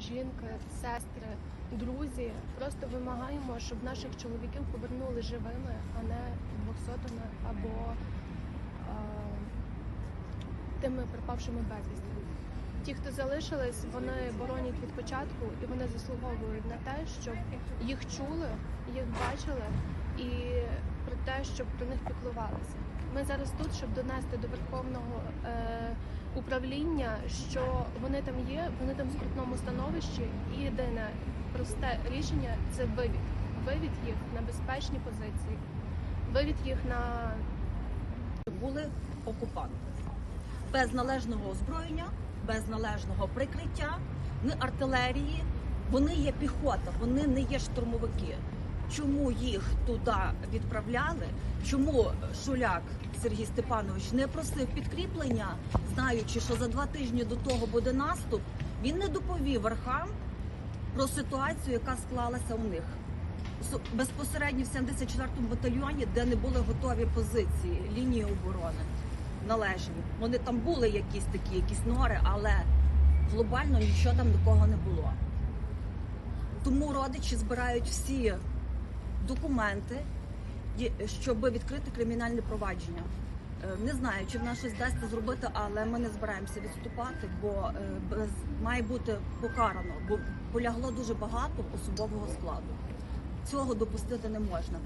жінки, сестри, друзі. Просто вимагаємо, щоб наших чоловіків повернули живими, а не двохсотими або е, тими пропавшими безвісти. Ті, хто залишились, вони боронять від початку і вони заслуговують на те, щоб їх чули, їх бачили і щоб про них піклувалися. Ми зараз тут, щоб донести до верховного е, управління, що вони там є, вони там в скрутному становищі, і єдине просте рішення це вивід. Вивід їх на безпечні позиції, вивід їх на були окупанти без належного озброєння, без належного прикриття, не артилерії. Вони є піхота, вони не є штурмовики. Чому їх туди відправляли? Чому Шуляк Сергій Степанович не просив підкріплення, знаючи, що за два тижні до того буде наступ? Він не доповів верхам про ситуацію, яка склалася у них. Безпосередньо в 74-му батальйоні, де не були готові позиції лінії оборони належні. Вони там були якісь такі, якісь нори, але глобально нічого там такого не було. Тому родичі збирають всі документи, щоб відкрити кримінальне провадження. Е, Не знаю, чи в нас щось вдасться зробити, але ми не збираємося відступати, бо е, без має бути покарано, бо полягло дуже багато особового складу. Цього допустити не можна.